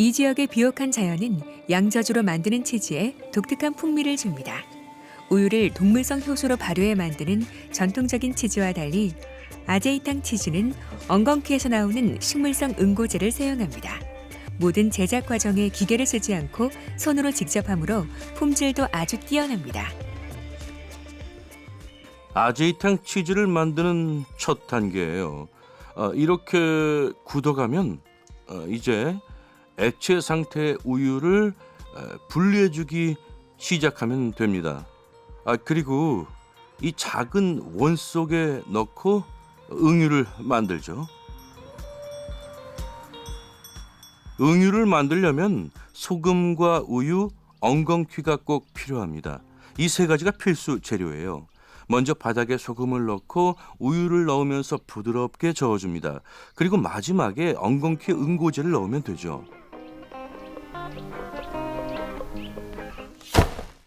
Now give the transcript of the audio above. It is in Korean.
이 지역의 비옥한 자연은 양저주로 만드는 치즈에 독특한 풍미를 줍니다. 우유를 동물성 효소로 발효해 만드는 전통적인 치즈와 달리 아제이탕 치즈는 엉겅퀴에서 나오는 식물성 응고제를 사용합니다. 모든 제작 과정에 기계를 쓰지 않고 손으로 직접 하므로 품질도 아주 뛰어납니다. 아제이탕 치즈를 만드는 첫 단계예요. 어, 이렇게 굳어가면 어, 이제 액체 상태의 우유를 어, 분리해주기 시작하면 됩니다. 아 그리고 이 작은 원 속에 넣고 응유를 만들죠. 응유를 만들려면 소금과 우유, 엉겅퀴가 꼭 필요합니다. 이 세 가지가 필수 재료예요. 먼저 바닥에 소금을 넣고 우유를 넣으면서 부드럽게 저어줍니다. 그리고 마지막에 엉겅퀴 응고제를 넣으면 되죠.